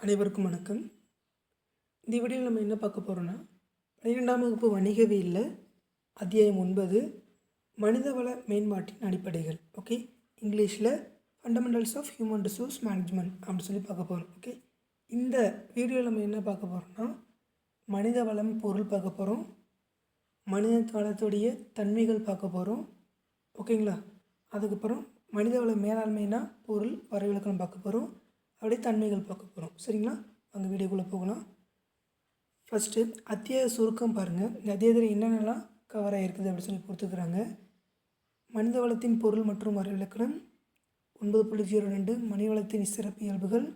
அனைவருக்கும் வணக்கம். இந்த வீடியோவில் நம்ம என்ன பார்க்க போகிறோன்னா பன்னிரெண்டாம் வகுப்பு வணிகவியலில் அத்தியாயம் ஒன்பது மனிதவள மேம்பாட்டின் அடிப்படைகள். ஓகே இங்கிலீஷில் fundamentals of human resource management அப்படின்னு சொல்லி பார்க்க போகிறோம் ஓகே இந்த வீடியோவில் நம்ம என்ன பார்க்க போகிறோம்னா மனித வளம் பொருள் பார்க்க போகிறோம் மனித வளத்துடைய தன்மைகள் பார்க்க போகிறோம் ஓகேங்களா அதுக்கப்புறம் மனித வள மேலாண்மைனா பொருள் வரைவிலக்கணம் பார்க்க போகிறோம் அப்படியே தன்மைகள் பார்க்க போகிறோம் சரிங்களா? அங்கே வீடியோக்குள்ளே போகலாம். ஃபஸ்ட்டு அத்தியாய சுருக்கம் பாருங்கள் இந்த அத்தியாயத்தில் என்னென்னலாம் கவர் ஆகிருக்குது அப்படின்னு சொல்லி கொடுத்துக்கிறாங்க மனித வளத்தின் பொருள் மற்றும் வரைவிலக்கணம் ஒன்பது புள்ளி ஜீரோ ரெண்டு மனித வளத்தின் சிறப்பு இயல்புகள்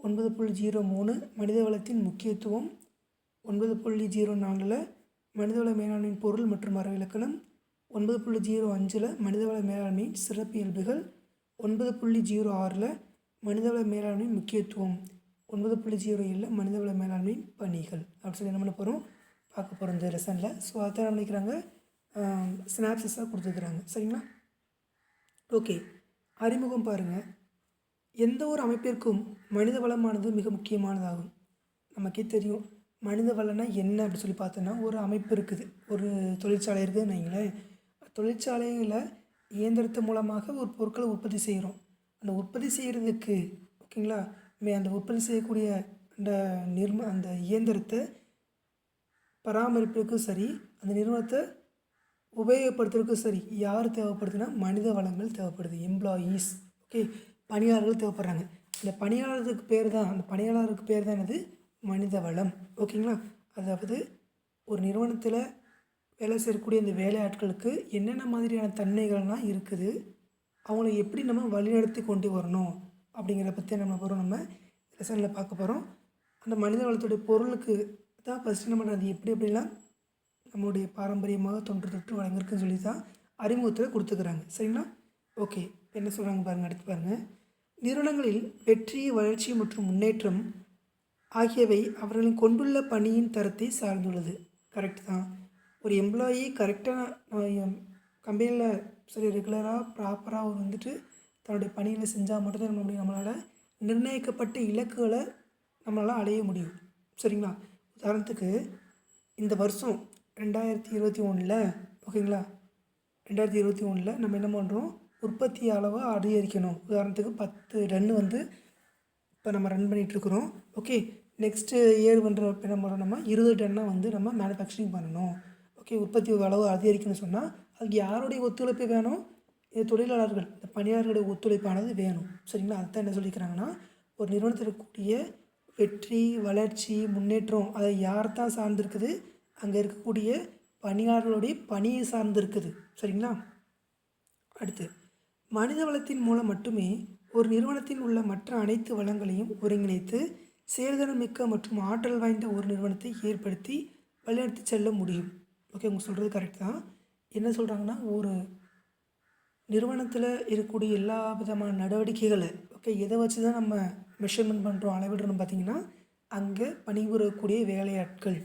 ஒன்பது புள்ளி ஜீரோ மூணு மனித வளத்தின் முக்கியத்துவம் ஒன்பது புள்ளி ஜீரோ நாலில் மனிதவள மேலாண்மையின் பொருள் மற்றும் மரவிலக்கணம் ஒன்பது புள்ளி ஜீரோ அஞ்சில் மனிதவள மேலாண்மையின் சிறப்பு இயல்புகள் ஒன்பது புள்ளி ஜீரோ ஆறில் மனிதவள மேலாண்மையின் முக்கியத்துவம். ஒன்பது புள்ளி ஜீரோ ஏழில் மனிதவள மேலாண்மையின் பணிகள். அப்படின்னு சொல்லி என்ன பண்ண போகிறோம் பார்க்க போகிறோம் இந்த லெசனில் ஸோ அதை என்ன பண்ணிக்கிறாங்க? ஸ்னாப்சஸாக கொடுத்துருக்குறாங்க சரிங்களா? ஓகே அறிமுகம் பாருங்கள் எந்த ஒரு அமைப்பிற்கும் மனித வளமானது மிக முக்கியமானதாகும். நமக்கே தெரியும். மனித வளம்னா என்ன அப்படி சொல்லி பார்த்தோன்னா ஒரு அமைப்பு இருக்குது. ஒரு தொழிற்சாலை இருக்குதுன்னு வைங்களேன். தொழிற்சாலையில் இயந்திரத்து மூலமாக ஒரு பொருட்களை உற்பத்தி செய்கிறோம் அந்த உற்பத்தி செய்கிறதுக்கு ஓகேங்களா? மே அந்த உற்பத்தி செய்யக்கூடிய அந்த நிர்ம அந்த இயந்திரத்தை பராமரிப்புக்கும் சரி அந்த நிறுவனத்தை உபயோகப்படுத்துறதுக்கும் சரி யார் தேவைப்படுதுன்னா மனித வளங்கள் தேவைப்படுது எம்ப்ளாயீஸ் ஓகே? பணியாளர்கள் தேவைப்படுறாங்க. இந்த பணியாளருக்கு பேர் தான் அந்த பணியாளருக்கு பேர் தான் என்னது? மனித வளம் ஓகேங்களா? அதாவது ஒரு நிறுவனத்தில் வேலை செய்யக்கூடிய இந்த வேலையாட்களுக்கு என்னென்ன மாதிரியான தன்மைகள்லாம் இருக்குது அவங்கள எப்படி நம்ம வழிநடத்தி கொண்டு வரணும் அப்படிங்கிறத பற்றி நம்ம போகிறோம் நம்ம லெசனில் பார்க்க போகிறோம் அந்த மனித வளத்துடைய பொருளுக்கு தான் ஃபஸ்ட்டு நம்ம அது எப்படி எப்படிலாம் நம்மளுடைய பாரம்பரியமாக தொன்று தொற்று வழங்கிருக்குன்னு சொல்லி தான் அறிமுகத்தில் கொடுத்துக்கிறாங்க. சரிங்களா? ஓகே என்ன சொல்கிறாங்க பாருங்கள் அடுத்து பாருங்கள் நிறுவனங்களில் வெற்றி வளர்ச்சி மற்றும் முன்னேற்றம் ஆகியவை அவர்களின் கொண்டுள்ள பணியின் தரத்தை சார்ந்துள்ளது. கரெக்ட் தான். ஒரு எம்ப்ளாயி கரெக்டாக கம்பெனியில் சரி ரெகுலராக ப்ராப்பராக ஒரு வந்துட்டு தன்னுடைய பணிகளை செஞ்சால் மட்டும்தான் நம்ம முடியும். நம்மளால் நிர்ணயிக்கப்பட்ட இலக்குகளை நம்மளால் அடைய முடியும். சரிங்களா? உதாரணத்துக்கு இந்த வருஷம் ரெண்டாயிரத்தி இருபத்தி ஒன்றில் ஓகேங்களா ரெண்டாயிரத்தி இருபத்தி ஒன்றில் நம்ம என்ன பண்ணுறோம் உற்பத்தி அளவை அதிகரிக்கணும். உதாரணத்துக்கு பத்து ரன்னு வந்து இப்போ நம்ம ரன் பண்ணிகிட்ருக்குறோம் ஓகே நெக்ஸ்ட்டு இயர் பண்ணுற என்ன பண்ணுறோம் நம்ம? இருபது டன்னாக வந்து நம்ம மேனுஃபேக்சரிங் பண்ணணும். ஓகே உற்பத்தி அளவு அதிகரிக்கணும்னு சொன்னால் அதுக்கு யாருடைய ஒத்துழைப்பு வேணும்? இது தொழிலாளர்கள் இந்த பணியாளர்களுடைய ஒத்துழைப்பானது வேணும். சரிங்களா? அதுதான் என்ன சொல்லிக்கிறாங்கன்னா ஒரு நிறுவனத்தில் இருக்கக்கூடிய வெற்றி வளர்ச்சி முன்னேற்றம் அதை யார் தான் சார்ந்திருக்குது? அங்கே இருக்கக்கூடிய பணியாளர்களுடைய பணியை சார்ந்திருக்குது. சரிங்களா? அடுத்து மனித வளத்தின் மூலம் மட்டுமே ஒரு நிறுவனத்தில் உள்ள மற்ற அனைத்து வளங்களையும் ஒருங்கிணைத்து செயல்திறன் மிக்க மற்றும் ஆற்றல் வாய்ந்த ஒரு நிறுவனத்தை ஏற்படுத்தி வழிநடத்தி செல்ல முடியும். ஓகே உங்க சொல்கிறது கரெக்ட் தான். என்ன சொல்கிறாங்கன்னா ஒரு நிறுவனத்தில் இருக்கக்கூடிய எல்லா விதமான நடவடிக்கைகளை ஓகே எதை வச்சு தான் நம்ம மெஷர்மெண்ட் பண்ணுறோம் அளவிடுறோம்னு பார்த்தீங்கன்னா அங்கே பணிபுரியக்கூடிய வேலையாட்கள்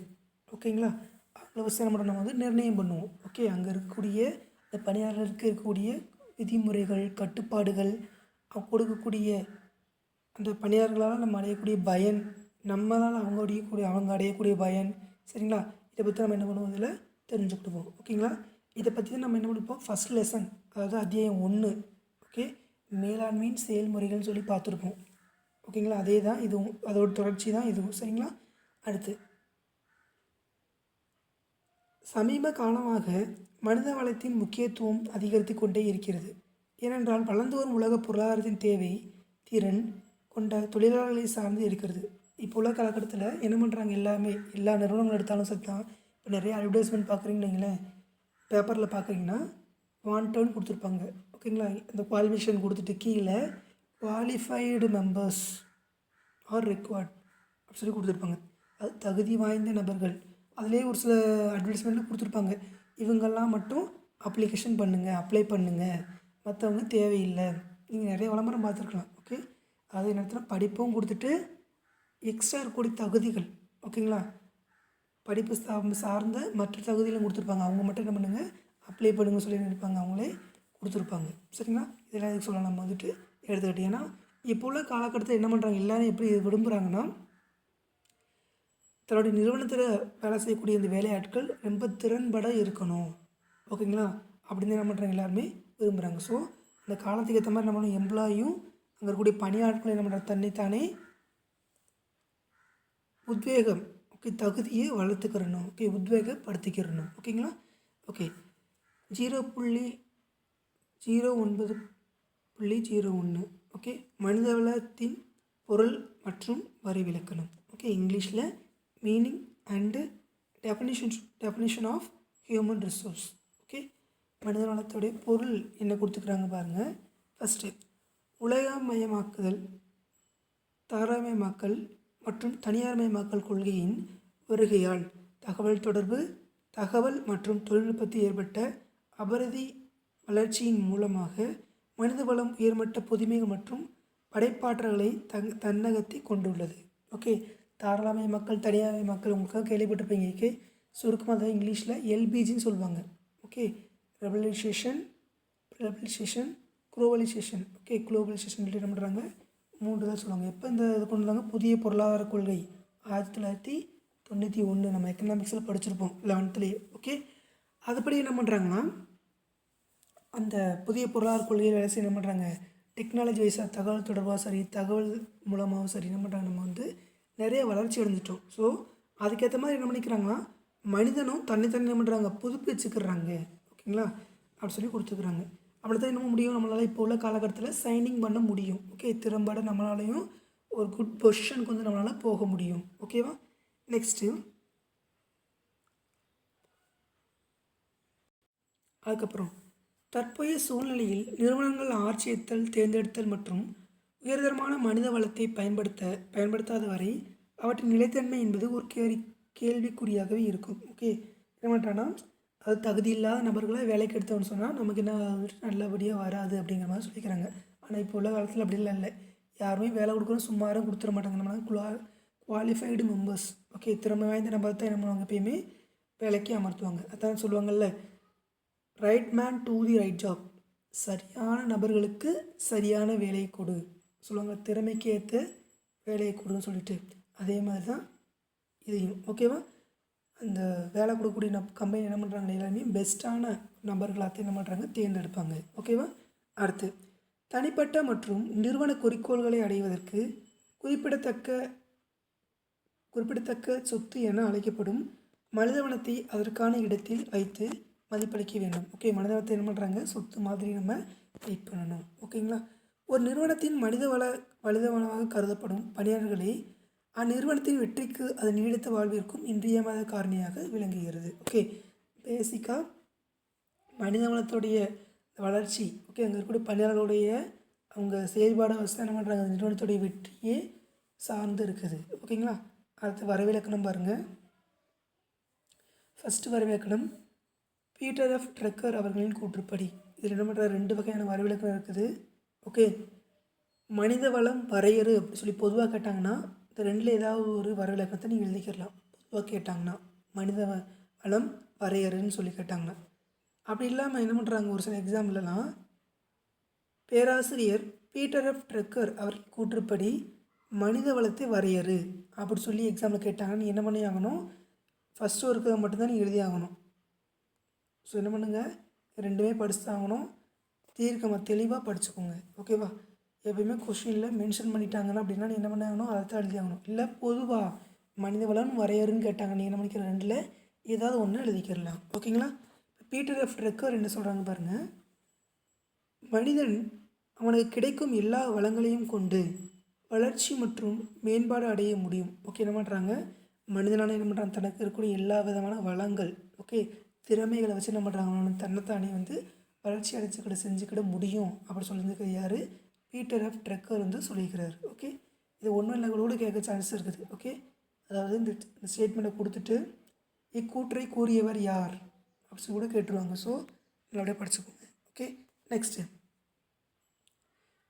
ஓகேங்களா அவங்கள வச்சு நம்ம நம்ம வந்து நிர்ணயம் பண்ணுவோம். ஓகே அங்கே இருக்கக்கூடிய அந்த பணியாளருக்கு இருக்கக்கூடிய விதிமுறைகள் கட்டுப்பாடுகள் அவங்க கொடுக்கக்கூடிய அந்த பணியாளர்களால் நம்ம அடையக்கூடிய பயன் நம்மளால் அவங்க அடையக்கூடிய அவங்க அடையக்கூடிய பயன் சரிங்களா? இதை பற்றி நம்ம என்ன பண்ணுவோம் இதில்? தெரிஞ்சுக்கிட்டுப்போம் ஓகேங்களா இதை பற்றி தான் நம்ம என்ன பண்ணிப்போம் ஃபஸ்ட் லெசன் அதாவது அத்தியாயம் ஒன்று ஓகே மேலாண்மையின் செயல்முறைகள்னு சொல்லி பார்த்துருப்போம். ஓகேங்களா அதே தான் இதுவும் அதோட தொடர்ச்சி தான் இதுவும். சரிங்களா? அடுத்து. சமீப காலமாக மனித வளத்தின் முக்கியத்துவம் அதிகரித்து கொண்டே இருக்கிறது. ஏனென்றால் வளர்ந்து வரும் உலக பொருளாதாரத்தின் தேவை திறன் கொண்ட தொழிலாளர்களை சார்ந்து இருக்கிறது. இப்போ உள்ள காலகட்டத்தில் என்ன பண்ணுறாங்க எல்லாமே எல்லா நிறுவனங்கள் எடுத்தாலும் சரி தான் இப்போ நிறைய அட்வர்டைஸ்மெண்ட் பார்க்குறீங்கன்னு வைங்களேன் பேப்பரில் பார்க்குறீங்கன்னா வாண்டட்னு கொடுத்துருப்பாங்க. ஓகேங்களா இந்த குவாலிஃபிகேஷன் கொடுத்துட்டு கீழே குவாலிஃபைடு மெம்பர்ஸ் ஆர் ரெக்வர்ட் அப்படின்னு சொல்லி கொடுத்துருப்பாங்க. அது தகுதி வாய்ந்த நபர்கள். அதிலே ஒரு சில அட்வர்டைஸ்மெண்ட்டில் கொடுத்துருப்பாங்க. இவங்கெல்லாம் மட்டும் அப்ளிகேஷன் பண்ணுங்கள் அப்ளை பண்ணுங்கள் மற்றவங்க தேவையில்லை. நீங்கள் நிறைய விளம்பரம் பார்த்துருக்கலாம். ஓகே அதே நேரத்தில் படிப்பும் கொடுத்துட்டு எக்ஸ்ட்ரா இருக்கக்கூடிய தகுதிகள். ஓகேங்களா படிப்பு சார்ந்த மற்ற தகுதியிலும் கொடுத்துருப்பாங்க. அவங்க மட்டும் என்ன பண்ணுங்கள் அப்ளை பண்ணுங்க சொல்லி நினைப்பாங்க. அவங்களே கொடுத்துருப்பாங்க. சரிங்களா? இதெல்லாம் எதுக்கு சொல்லலாம்? நம்ம வந்துட்டு எடுத்துக்கிட்டீங்கன்னா இப்போ உள்ள காலகட்டத்தில் என்ன பண்ணுறாங்க எல்லாரும் எப்படி விரும்புகிறாங்கன்னா தன்னுடைய நிறுவனத்தில் வேலை செய்யக்கூடிய இந்த வேலையாட்கள் ரொம்ப திறன்பட இருக்கணும். ஓகேங்களா? அப்படின்னு என்ன பண்ணுறாங்க எல்லாருமே விரும்புகிறாங்க ஸோ அந்த காலத்துக்கு ஏற்ற மாதிரி நம்மளும் எம்ப்ளாயும் அங்கே இருக்கக்கூடிய பணியாட்கள் என்ன பண்ணுறாங்க தன்னைத்தானே உத்வேகம் ஓகே தகுதியை வளர்த்துக்கிறணும். ஓகே உத்வேகப்படுத்திக்கிறணும். ஓகேங்களா? ஓகே. ஜீரோ புள்ளி ஜீரோ ஒன்பது புள்ளி ஜீரோ ஒன்று. ஓகே? மனிதவளத்தின் பொருள் மற்றும் வரி விளக்கணம். ஓகே இங்கிலீஷில் meaning and definition definition of human resource okay? மனித வளத்துடைய பொருள் என்ன கொடுத்துக்கிறாங்க பாருங்கள் ஃபஸ்ட்டு உலகமயமாக்குதல் தாராமயமாக்கல் மற்றும் தனியார்மயமாக்கல் கொள்கையின் வருகையால் தகவல் தொடர்பு தகவல் மற்றும் தொழில்நுட்பத்தில் ஏற்பட்ட அபரதி வளர்ச்சியின் மூலமாக மனித வளம் உயர்மட்ட புதுமைகள் மற்றும் படைப்பாற்றல்களை தங் தன்னகத்தை கொண்டுள்ளது. ஓகே தாராளமய மக்கள் தனியார்மய மக்கள் உங்களுக்காக கேள்விப்பட்டிருப்பீங்க ஓகே சுருக்கமாக தான் இங்கிலீஷில் எல்பிஜின்னு சொல்லுவாங்க. Okay liberalisation liberalisation globalisation okay globalisation என்ன பண்ணுறாங்க மூன்று தான் சொல்லுவாங்க. எப்போ இந்த இது கொண்டு வந்தாங்க? புதிய பொருளாதார கொள்கை. ஆயிரத்தி தொள்ளாயிரத்தி தொண்ணூற்றி ஒன்று நம்ம எக்கனாமிக்ஸில் படிச்சிருப்போம். லெவன்த்துலேயே ஓகே அதுபடி என்ன பண்ணுறாங்கன்னா அந்த புதிய பொருளாதார கொள்கையில் வேலை செய்ய என்ன பண்ணுறாங்க டெக்னாலஜி வைஸாக தகவல் தொடர்பாக சரி தகவல் மூலமாகவும் சரி என்ன பண்ணுறாங்க நம்ம வந்து நிறைய வளர்ச்சி அடைஞ்சிட்டோம். ஸோ அதுக்கேற்ற மாதிரி என்ன பண்ணிக்கிறாங்கன்னா மனிதனும் தன்னை தண்ணி என்ன பண்ணுறாங்க புதுப்பிச்சுக்கிறாங்க. ஓகேங்களா? அப்படி சொல்லி கொடுத்துக்கிறாங்க. அப்படி தான் என்ன முடியும். நம்மளால் இப்போ உள்ள காலகட்டத்தில் சைனிங் பண்ண முடியும். ஓகே திறம்பட நம்மளாலையும் ஒரு குட் பொசிஷனுக்கு வந்து நம்மளால் போக முடியும். ஓகேவா நெக்ஸ்ட்டு அதுக்கப்புறம் தற்போதைய சூழ்நிலையில் நிறுவனங்கள் ஆட்சியத்தல் தேர்ந்தெடுத்தல் மற்றும் உயர்தரமான மனித வளத்தை பயன்படுத்த பயன்படுத்தாத வரை அவற்றின் நிலைத்தன்மை என்பது ஒரு கேள்வி கேள்விக்குறியாகவே இருக்கும். ஓகே என்ன பண்ணுறான்னா அது தகுதி இல்லாத நபர்களை வேலைக்கு எடுத்தோம்னு சொன்னால் நமக்கு என்ன நல்லபடியாக வராது அப்படிங்கிற மாதிரி சொல்லிக்கிறாங்க. ஆனால் இப்போ உள்ள காலத்தில் அப்படிலாம் இல்லை. யாருமே வேலை கொடுக்கணும் சும்மாரும் கொடுத்துட மாட்டாங்க. நம்ம குவா குவாலிஃபைடு மெம்பர்ஸ் ஓகே திறமை வாய்ந்த நபர் தான் என்ன பண்ணுவாங்க? எப்பயுமே வேலைக்கு அமர்த்துவாங்க. அதான் சொல்லுவாங்கல்ல right man to the right job சரியான நபர்களுக்கு சரியான வேலையை கொடு. சொல்லுவாங்க திறமைக்கு ஏற்ற வேலையை கொடுன்னு சொல்லிட்டு. அதே மாதிரி தான் இதையும். ஓகேவா அந்த வேலை கொடுக்கக்கூடிய நப் கம்பெனி என்ன பண்ணுறாங்க எல்லாருமே பெஸ்ட்டான நபர்களாக என்ன பண்ணுறாங்க தேர்ந்தெடுப்பாங்க. ஓகேவா அடுத்து தனிப்பட்ட மற்றும் நிறுவன குறிக்கோள்களை அடைவதற்கு குறிப்பிடத்தக்க குறிப்பிடத்தக்க சொத்து என அழைக்கப்படும் மனிதவனத்தை அதற்கான இடத்தில் வைத்து மதிப்பளிக்க வேண்டும். ஓகே மனிதவளத்தை என்ன பண்ணுறாங்க சொத்து மாதிரி நம்ம வெயிட் பண்ணணும். ஓகேங்களா ஒரு நிறுவனத்தின் மனித வள மனிதவளமாக கருதப்படும் பணியாளர்களை அந்நிறுவனத்தின் வெற்றிக்கு அது நீடித்த வாழ்விற்கும் இன்றியமாத காரணியாக விளங்குகிறது. ஓகே பேசிக்காக மனிதவளத்துடைய வளர்ச்சி. ஓகே அங்கே இருக்கக்கூடிய பணியாளர்களுடைய அவங்க செயல்பாடை வச்சு என்ன பண்ணுறாங்க அந்த நிறுவனத்துடைய வெற்றியே சார்ந்து இருக்குது. ஓகேங்களா அடுத்து வரவிலக்கணம் பாருங்கள் ஃபஸ்ட்டு வரவிலக்கணம். பீட்டர் எஃப் ட்ரெக்கர் அவர்களின் கூற்றுப்படி. இதில் என்ன பண்ணுற ரெண்டு வகையான வரவிலக்கணம் இருக்குது. ஓகே மனித வளம் வரையறு அப்படி சொல்லி பொதுவாக கேட்டாங்கன்னா இந்த ரெண்டில் ஏதாவது ஒரு வரவிலக்கணத்தை நீங்கள் எழுதிக்கிடலாம். பொதுவாக கேட்டாங்கன்னா மனித வளம் வரையறுன்னு சொல்லி கேட்டாங்கன்னா அப்படி இல்லாமல் என்ன பண்ணுறாங்க ஒரு சில எக்ஸாம்பிளலாம் பேராசிரியர் பீட்டர் எஃப் ட்ரெக்கர் அவர் கூற்றுப்படி மனித வளத்தை வரையறு அப்படி சொல்லி எக்ஸாமில் கேட்டாங்கன்னு நீ என்ன பண்ணி ஆகணும்? ஃபஸ்ட்டு ஒர்க்கை மட்டும்தான் நீ எழுதி ஆகணும். ஸோ என்ன பண்ணுங்கள் ரெண்டுமே படிச்சு தான் ஆகணும் தீர்க்கமாக தெளிவாக படிச்சுக்கோங்க. ஓகேவா எப்பயுமே கொஷினில் மென்ஷன் பண்ணிட்டாங்கன்னா அப்படின்னா என்ன பண்ணாங்கனோ அதை தான் எழுதி ஆகணும் இல்லை பொதுவாக மனித வளம் வரையறுன்னு கேட்டாங்க. நீ என்ன பண்ணிக்கிற? ரெண்டில் ஏதாவது ஒன்று எழுதிக்கிடலாம். ஓகேங்களா பீட்டர் எஃப் ரெக்கர் என்ன சொல்கிறாங்க பாருங்கள் மனிதன் அவனுக்கு கிடைக்கும் எல்லா வளங்களையும் கொண்டு வளர்ச்சி மற்றும் மேம்பாடு அடைய முடியும். ஓகே என்ன பண்ணுறாங்க மனிதனான என்ன பண்ணுறாங்க தனக்கு இருக்கக்கூடிய எல்லா விதமான வளங்கள் ஓகே திறமைகளை வச்சு என்ன பண்ணுறாங்க தன்னைத்தானே வந்து வளர்ச்சி அடைச்சிக்கிட செஞ்சுக்கிட முடியும். அப்படி சொல்லியிருக்கிறது யார்? பீட்டர் எஃப் ட்ரெக்கர் வந்து சொல்லியிருக்கிறார் ஓகே இது ஒன்றும் இல்லை கூட கேட்க சான்ஸ் இருக்குது ஓகே அதாவது இந்த இந்த ஸ்டேட்மெண்ட்டை கொடுத்துட்டு இக்கூற்றை கூறியவர் யார்? அப்படின்னு கூட கேட்டுருவாங்க. ஸோ நல்லபடியாக படிச்சுக்கோங்க okay next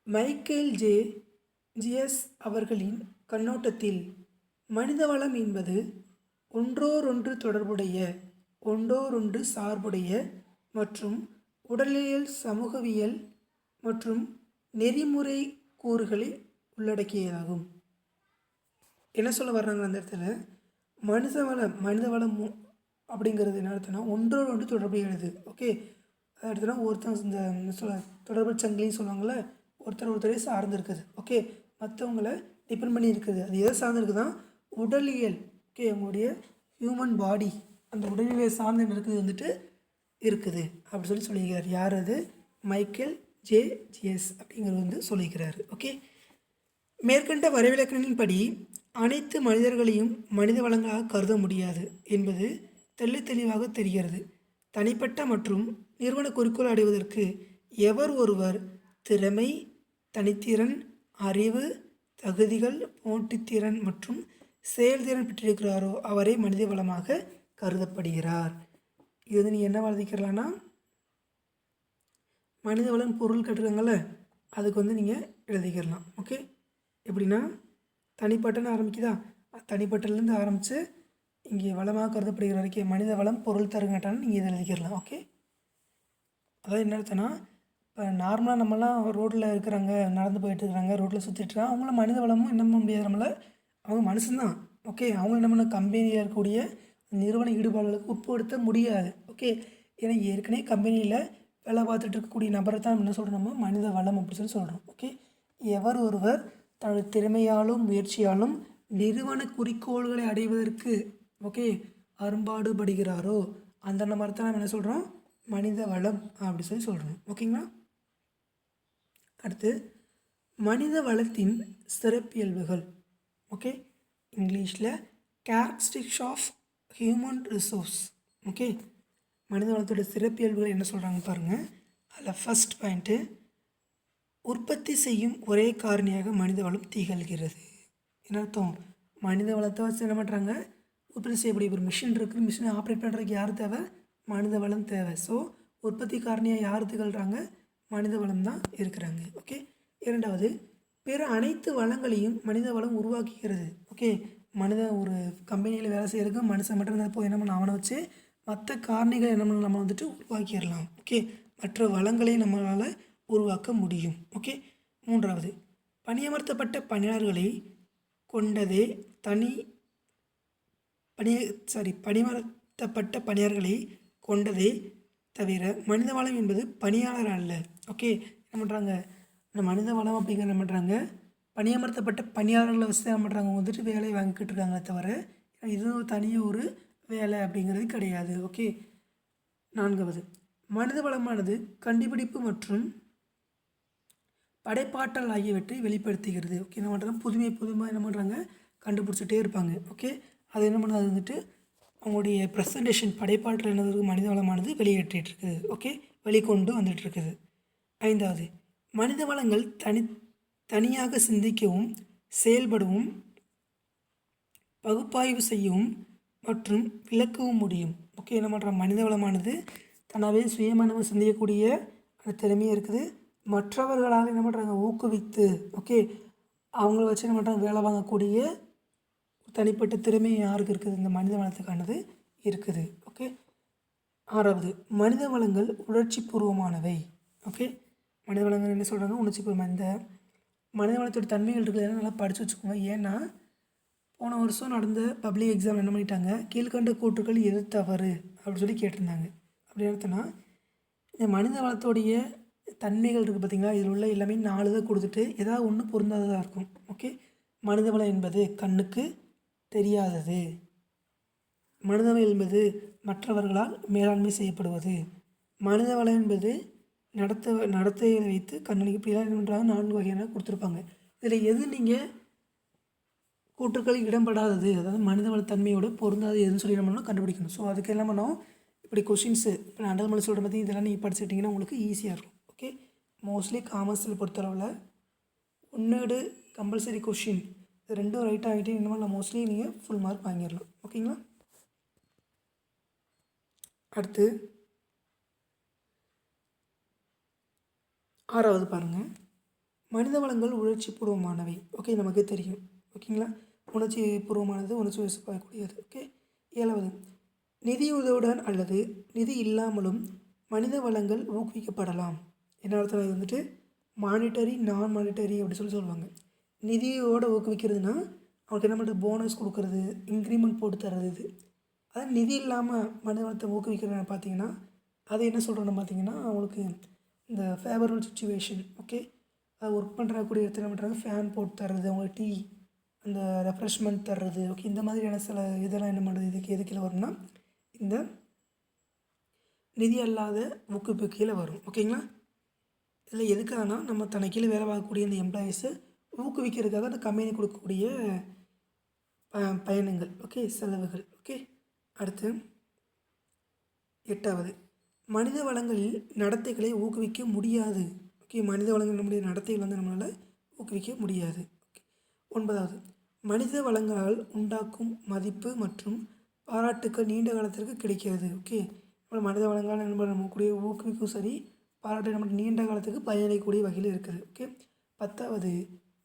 Michael J. Jucius அவர்களின் கண்ணோட்டத்தில் மனிதவளம் என்பது ஒன்றோரொன்று தொடர்புடைய ஒன்றோரொன்று சார்புடைய மற்றும் உடலியல் சமூகவியல் மற்றும் நெறிமுறை கூறுகளை உள்ளடக்கியதாகும். என்ன சொல்ல வர்றாங்க அந்த இடத்துல? மனித வளம் மனித வளம் மு- அப்படிங்கிறது என்ன அர்த்தம்னா ஒன்றோடு ஒன்று தொடர்புடையது. ஓகே அது எடுத்தோன்னா ஒருத்தன் இந்த என்ன சொல்ல தொடர்பு சங்கிலின்னு சொல்லுவாங்கள்ல ஒருத்தர் ஒருத்தரே சார்ந்து இருக்குது ஓகே மற்றவங்கள டிபெண்ட் பண்ணி இருக்குது அது எதை சார்ந்து இருக்குதான் உடலியல். ஓகே அவங்களுடைய ஹியூமன் பாடி அந்த உடலியலை சார்ந்து நடக்குது வந்துட்டு இருக்குது. அப்படி சொல்லி சொல்லியிருக்கார் யார் அது? மைக்கேல் ஜேஜிஎஸ் அப்படிங்கிறது வந்து சொல்லிக்கிறார். ஓகே மேற்கண்ட வரைவிலக்கணின்படி அனைத்து மனிதர்களையும் மனித வளங்களாக கருத முடியாது என்பது தெள்ளி தெளிவாக தெரிகிறது. தனிப்பட்ட மற்றும் நிறுவன குறிக்கோள் அடைவதற்கு எவர் ஒருவர் திறமை தனித்திறன் அறிவு தகுதிகள் போட்டித்திறன் மற்றும் செயல்திறன் பெற்றிருக்கிறாரோ அவரே மனித வளமாக கருதப்படுகிறார். இது வந்து நீ என்ன வளர்த்திக்கிறலான்னா மனித வளம் பொருள் கட்டுறாங்கல்ல அதுக்கு வந்து நீங்கள் எழுதிக்கிறலாம் ஓகே எப்படின்னா தனிப்பட்டன்னு ஆரம்பிக்குதா? தனிப்பட்டலேருந்து ஆரம்பித்து இங்கே வளமாக கருதப்படுகிற வரைக்கும் மனித வளம் பொருள் தருங்கட்டான்னு நீங்கள் இதை எழுதிக்கிறலாம் ஓகே அதாவது என்ன அர்த்தம்னா இப்போ நார்மலாக நம்மலாம் ரோட்டில் இருக்கிறாங்க நடந்து போயிட்டு இருக்கிறாங்க ரோட்டில் சுற்றிட்டு அவங்கள மனித வளமும் என்ன பண்ண முடியாது நம்மள? அவங்க மனுஷன்தான் ஓகே அவங்க என்ன பண்ண கம்பெனியில் இருக்கக்கூடிய நிறுவன ஈடுபாடுகளுக்கு உட்படுத்த முடியாது. ஓகே ஏன்னா ஏற்கனவே கம்பெனியில் வேலை பார்த்துட்டு இருக்கக்கூடிய நபரை தான் என்ன சொல்கிறோம் நம்ம? மனித வளம் அப்படின்னு சொல்லி சொல்கிறோம் ஓகே எவர் ஒருவர் தனது திறமையாலும் முயற்சியாலும் நிறுவன குறிக்கோள்களை அடைவதற்கு ஓகே அரும்பாடுபடுகிறாரோ அந்த நபரை தான் நம்ம என்ன சொல்கிறோம் மனித வளம் அப்படி சொல்லி சொல்கிறோம் ஓகேங்களா அடுத்து மனித வளத்தின் சிறப்பியல்புகள். ஓகே இங்கிலீஷில் characteristics of human resource okay மனித வளத்தோட சிறப்பியல்புகள் என்ன சொல்கிறாங்க பாருங்கள் அதில் ஃபஸ்ட் பாயிண்ட்டு உற்பத்தி செய்யும் ஒரே காரணியாக மனித வளம் திகழ்கிறது. என்ன அர்த்தம்? மனித வளத்தை வச்சு என்ன பண்ணுறாங்க உற்பத்தி செய்யக்கூடிய ஒரு மிஷின் இருக்குது. மிஷினை ஆப்ரேட் பண்ணுறதுக்கு யார் தேவை? மனித வளம் தேவை. ஸோ உற்பத்தி காரணியாக யார் திகழ்கிறாங்க மனித வளம் தான் இருக்கிறாங்க. ஓகே இரண்டாவது பிற அனைத்து வளங்களையும் மனித வளம் உருவாக்குகிறது. ஓகே மனித ஒரு கம்பெனியில் வேலை செய்கிறதுக்கு மனுஷன் மட்டும் இருந்தால் போய் என்ன பண்ண அவனை வச்சு மற்ற காரணிகளை என்ன பண்ணலாம் நம்ம வந்துட்டு உருவாக்கிடலாம். ஓகே மற்ற வளங்களை நம்மளால் உருவாக்க முடியும். ஓகே மூன்றாவது பணியமர்த்தப்பட்ட பணியாளர்களை கொண்டதே தனி பணிய சாரி பணியமர்த்தப்பட்ட பணியாளர்களை கொண்டதே தவிர மனித வளம் என்பது பணியாளர் அல்ல. ஓகே என்ன பண்ணுறாங்க இந்த மனித வளம் அப்படிங்கிற என்ன பண்ணுறாங்க பணியமர்த்தப்பட்ட பணியாளர்களை வச்சு என்ன பண்ணுறாங்க வந்துட்டு வேலையை வாங்கிக்கிட்டு இருக்காங்களே தவிர இது தனியாக ஒரு வேலை அப்படிங்கிறது கிடையாது. ஓகே? நான்காவது. மனித வளமானது கண்டுபிடிப்பு மற்றும் படைப்பாற்றல் ஆகியவற்றை வெளிப்படுத்துகிறது. ஓகே? என்ன பண்ணுறாங்க புதுமை புதுமை என்ன பண்ணுறாங்க கண்டுபிடிச்சிட்டே இருப்பாங்க. ஓகே? அது என்ன பண்ணுறது வந்துட்டு அவங்களுடைய ப்ரெசன்டேஷன் படைப்பாற்றல் என்னது? மனித வளமானது வெளியேற்றிட்டு இருக்குது ஓகே? வெளிக்கொண்டு வந்துட்டு இருக்குது ஐந்தாவது. மனித வளங்கள் தனி தனியாக சிந்திக்கவும் செயல்படவும் பகுப்பாய்வு செய்யவும் மற்றும் விளக்கவும் முடியும். ஓகே என்ன பண்ணுற மனித வளமானது தன்னாவே சுயமானவ சிந்திக்கக்கூடிய அந்த திறமையும் இருக்குது. மற்றவர்களால் என்ன பண்ணுறாங்க ஊக்குவித்து ஓகே அவங்கள வச்சு என்ன பண்ணுறாங்க வேலை வாங்கக்கூடிய தனிப்பட்ட திறமை யாருக்கு இருக்குது? இந்த மனித வளத்துக்கானது இருக்குது. ஓகே ஆறாவது மனித வளங்கள் உணர்ச்சி பூர்வமானவை. ஓகே மனித வளங்கள் என்ன சொல்கிறாங்க உணர்ச்சி பூர்வமாக இந்த மனித வளத்தோட தன்மைகள் இருக்குது நல்லா படித்து வச்சுக்கோங்க. ஏன்னா போன வருஷம் நடந்த பப்ளிக் எக்ஸாம் என்ன பண்ணிட்டாங்க? கீழ்கண்ட கூற்றுக்கள் எது தவறு? அப்படின்னு சொல்லி கேட்டிருந்தாங்க. அப்படி எடுத்தோன்னா இந்த மனித வளத்தோடைய தன்மைகள் இருக்குது பார்த்திங்களா இதில் உள்ள எல்லாமே நாலு தான் கொடுத்துட்டு ஏதாவது ஒன்று பொருந்தாததாக இருக்கும். ஓகே மனித வளம் என்பது கண்ணுக்கு தெரியாதது. மனிதவளம் என்பது மற்றவர்களால் மேலாண்மை செய்யப்படுவது. மனித வளம் என்பது நடத்த நடத்தையை வைத்து கண்ணனுக்கு இப்படிலாம் என்ன பண்ணுறாங்க நான்கு வகையான கொடுத்துருப்பாங்க. இதில் எது நீங்கள் கூற்றுக்கள் இடம்படாதது அதாவது மனித வளத்தன்மையோட பொருந்தாது எதுன்னு சொல்லி நம்ம கண்டுபிடிக்கணும். ஸோ அதுக்கு என்ன பண்ணோம்? இப்படி கொஷின்ஸு இப்போ நான் அண்டர் மலை சொல்கிற பற்றி இதெல்லாம் நீங்கள் படிச்சுட்டிங்கன்னா உங்களுக்கு ஈஸியாக இருக்கும். ஓகே மோஸ்ட்லி காமர்ஸில் பொறுத்தளவில் ஒன்னேடு கம்பல்சரி கொஷின் இது ரெண்டும் ரைட் ஆகிட்டு இந்த மாதிரி மோஸ்ட்லி நீங்கள் ஃபுல் மார்க் வாங்கிடலாம். ஓகேங்களா அடுத்து ஆறாவது பாருங்கள் மனித வளங்கள் உழற்சி பூர்வமானவை ஓகே நமக்கு தெரியும். ஓகேங்களா உணர்ச்சி பூர்வமானது உணர்ச்சி வசப்படக்கூடியது ஓகே ஏழாவது நிதியுதவுடன் அல்லது நிதி இல்லாமலும் மனித வளங்கள் ஊக்குவிக்கப்படலாம். என்ன அர்த்தம் இது வந்துட்டு மானிட்டரி நான் மானிட்டரி அப்படி சொல்லி சொல்லுவாங்க. நிதியோட ஊக்குவிக்கிறதுனா அவனுக்கு என்ன பண்ணுறது போனஸ் கொடுக்கறது இன்க்ரிமெண்ட் போட்டு தர்றது இது. அதான் நிதி இல்லாமல் மனித வளத்தை ஊக்குவிக்கிறது பார்த்தீங்கன்னா அதை என்ன சொல்கிறோன்னு பார்த்தீங்கன்னா அவங்களுக்கு இந்த ஃபேவரபிள் சுச்சுவேஷன் ஓகே அதை ஒர்க் பண்ணுறக்கூடிய இடத்துல என்ன பண்ணுறாங்க ஃபேன் போட்டு தர்றது அவங்களுக்கு டீ இந்த ரெஃப்ரெஷ்மெண்ட் தர்றது ஓகே இந்த மாதிரியான சில இதெல்லாம் என்ன பண்ணுறது இதுக்கு எது கீழே வரும்னா இந்த நிதி அல்லாத ஊக்குவிப்பு கீழே வரும் ஓகேங்களா இதில் எதுக்காகனா நம்ம தனக்கு கீழே வேலை பார்க்கக்கூடிய இந்த எம்ப்ளாயீஸை ஊக்குவிக்கிறதுக்காக அந்த கம்பெனி கொடுக்கக்கூடிய ப பயணங்கள் ஓகே செலவுகள் ஓகே அடுத்து எட்டாவது மனித வளங்களில் நடத்தைகளை ஊக்குவிக்க முடியாது ஓகே மனித வளங்கள் நம்முடைய நடத்தைகள் வந்து நம்மளால் ஊக்குவிக்க முடியாது ஓகே ஒன்பதாவது மனித வளங்களால் உண்டாக்கும் மதிப்பு மற்றும் பாராட்டுக்கள் நீண்ட காலத்திற்கு கிடைக்கிறது. ஓகே நம்ம மனித வளங்களால் நம்ம நம்மக்கூடிய ஊக்குவிக்கும் சரி பாராட்டு நம்ம நீண்ட காலத்துக்கு பயனளிக்கக்கூடிய வகையில் இருக்குது. ஓகே பத்தாவது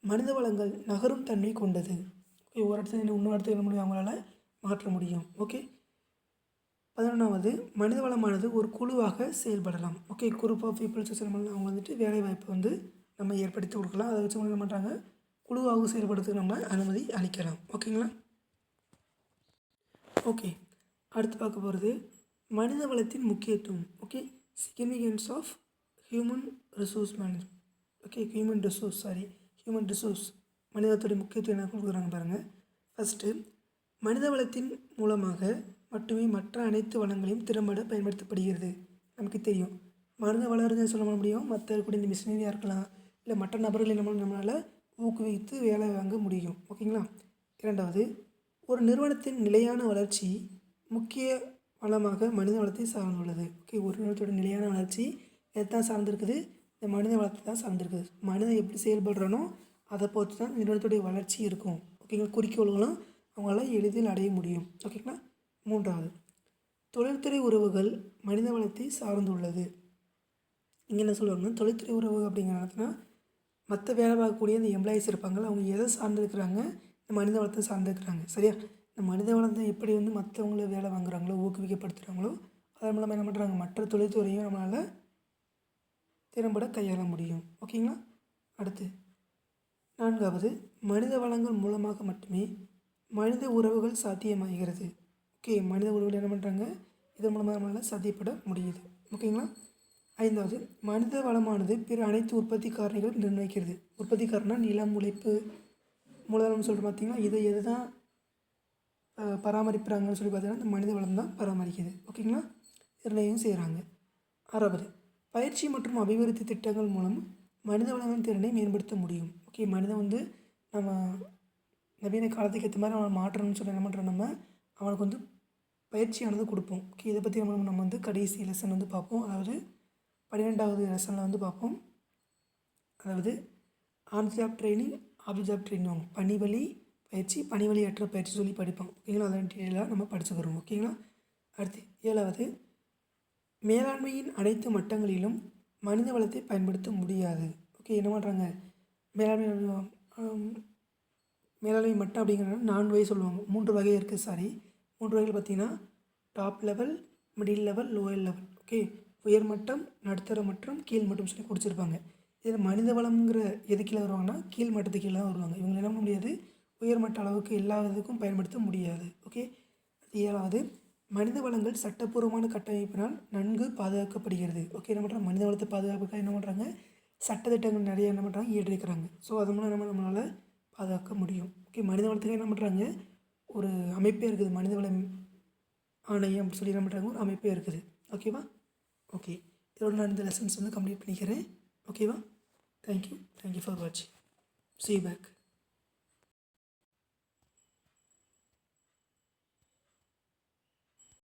மனித வளங்கள் நகரும் தன்மை கொண்டது. ஓகே ஒரு இடத்துல இன்னொரு இடத்துக்கு என்ன முடியும்? அவங்களால மாற்ற முடியும். ஓகே பதினொன்றாவது மனித வளமானது ஒரு குழுவாக செயல்படலாம். ஓகே குரூப் ஆஃப் பீப்புள்ஸ் அவங்க வந்துட்டு வேலைவாய்ப்பு வந்து நம்ம ஏற்படுத்தி கொடுக்கலாம். அதை வச்சு என்ன பண்ணுறாங்க குழுவாக செயல்படுறதுக்கு நம்ம அனுமதி அளிக்கலாம். ஓகேங்களா? ஓகே. அடுத்து பார்க்க போகிறது மனித வளத்தின் முக்கியத்துவம். Okay. Significance of human resource management okay. Human resource sorry human resource மனிதத்துடைய முக்கியத்துவம் என்ன கொடுக்குறாங்க பாருங்கள் ஃபஸ்ட்டு மனித வளத்தின் மூலமாக மட்டுமே மற்ற அனைத்து வளங்களையும் திறம்பட பயன்படுத்தப்படுகிறது. நமக்கு தெரியும். மனித வளருதுன்னு சொல்ல முடியும். மற்ற கூட இந்த மிஷினரியாக இருக்கலாம். இல்லை மற்ற நபர்களை நம்ம நம்மளால் ஊக்குவித்து வேலை வாங்க முடியும். ஓகேங்களா? இரண்டாவது ஒரு நிறுவனத்தின் நிலையான வளர்ச்சி முக்கிய வளமாக மனித வளத்தை சார்ந்துள்ளது. ஓகே ஒரு நிறுவனத்தோட நிலையான வளர்ச்சி எதான் சார்ந்திருக்குது. இந்த மனித வளத்தை தான் சார்ந்திருக்குது. மனிதன் எப்படி செயல்படுறானோ அதை பொறுத்து தான் நிறுவனத்துடைய வளர்ச்சி இருக்கும். ஓகேங்களா? குறிக்கோள்களும் அவங்களால எளிதில் அடைய முடியும். ஓகேங்களா? மூன்றாவது தொழில்துறை உறவுகள் மனித வளத்தை சார்ந்துள்ளது. இங்கே என்ன சொல்லுவாங்கன்னா தொழில்துறை உறவு அப்படிங்கிறதுனா மற்ற வேலை பார்க்கக்கூடிய இந்த எம்ப்ளாயீஸ் இருப்பாங்கள்ல அவங்க எதை சார்ந்திருக்கிறாங்க? இந்த மனித வளத்தை சார்ந்திருக்கிறாங்க. சரியா? இந்த மனித வளத்தை எப்படி வந்து மற்றவங்கள வேலை வாங்குறாங்களோ ஊக்குவிக்கப்படுத்துகிறாங்களோ அதன் மூலமாக என்ன பண்ணுறாங்க மற்ற தொழில்துறையும் நம்மளால் திறம்பட கையாள முடியும். ஓகேங்களா? அடுத்து நான்காவது மனித வளங்கள் மூலமாக மட்டுமே மனித உறவுகள் சாத்தியமாகிறது. ஓகே மனித உறவுகள் என்ன பண்ணுறாங்க இதன் மூலமாக நம்மளால் சாத்தியப்பட முடியுது. ஓகேங்களா? ஐந்தாவது மனித வளமானது பிற அனைத்து உற்பத்தி காரணிகளும் நிர்ணயிக்கிறது. உற்பத்தி காரணம் நிலம் உழைப்பு மூலதனம் சொல்லிட்டு பார்த்தீங்கன்னா இதை எது தான் பராமரிப்புறாங்கன்னு சொல்லி பார்த்தீங்கன்னா இந்த மனித வளம் தான் பராமரிக்குது. ஓகேங்களா? நிர்ணயம் செய்கிறாங்க ஆறாவது பயிற்சி மற்றும் அபிவிருத்தி திட்டங்கள் மூலம் மனித வளங்களின் திறனை மேம்படுத்த முடியும். ஓகே மனிதன் வந்து நம்ம நவீன காலத்துக்கு ஏற்ற மாதிரி அவனை மாற்றணும்னு சொல்லி என்ன பண்ணுறோம் நம்ம? அவனுக்கு வந்து பயிற்சியானது கொடுப்போம். ஓகே இதை பற்றி நம்ம நம்ம வந்து கடைசி லெசன் வந்து பார்ப்போம். அதாவது பன்னிரெண்டாவது லெசனில் வந்து பார்ப்போம். அதாவது on job training off job training பணிவழி பயிற்சி பணிவழியற்ற பயிற்சி சொல்லி படிப்போம். ஓகேங்களா அதெல்லாம் டீட்டெயிலாக நம்ம படிச்சுக்கிறோம் ஓகேங்களா அடுத்து ஏழாவது மேலாண்மையின் அனைத்து மட்டங்களிலும் மனித வளத்தை பயன்படுத்த முடியாது. ஓகே என்ன பண்ணுறாங்க மேலாண்மை மேலாண்மை மட்டம் அப்படிங்கிறது நான்கு வகை சொல்லுவாங்க. மூன்று வகை இருக்குது சாரி மூன்று வகையில் பார்த்தீங்கன்னா top level middle level lower level okay உயர்மட்டம் நடுத்தர மட்டம் கீழ் மட்டம் சொல்லி குடிச்சிருப்பாங்க. இதில் மனித வளம்ங்கிற எது கீழே வருவாங்கன்னா கீழ் மட்டத்துக்கு கீழே தான் வருவாங்க. இவங்க என்ன பண்ண முடியாது? உயர்மட்ட அளவுக்கு எல்லா இதுக்கும் பயன்படுத்த முடியாது. ஓகே ஏழாவது. மனித வளங்கள் சட்டப்பூர்வமான கட்டமைப்பினால் நன்கு பாதுகாக்கப்படுகிறது. ஓகே என்ன பண்ணுறாங்க மனித வளத்தை பாதுகாப்புக்காக என்ன பண்ணுறாங்க சட்டத்திட்டங்கள் நிறைய என்ன பண்ணுறாங்க இயற்றிருக்கிறாங்க ஸோ அது மூலம் நம்ம நம்மளால் பாதுகாக்க முடியும். ஓகே மனித வளத்துக்கு என்ன பண்ணுறாங்க ஒரு அமைப்பே இருக்குது. மனித வளம் ஆணையம் அப்படின்னு சொல்லி என்ன பண்ணுறாங்க ஒரு அமைப்பே இருக்குது. ஓகேவா ஓகே இதோட நான் இந்த லெசன்ஸ் வந்து கம்ப்ளீட் பண்ணிக்கிறேன். ஓகேவா thank you thank you for வாட்சிங் சி பேக்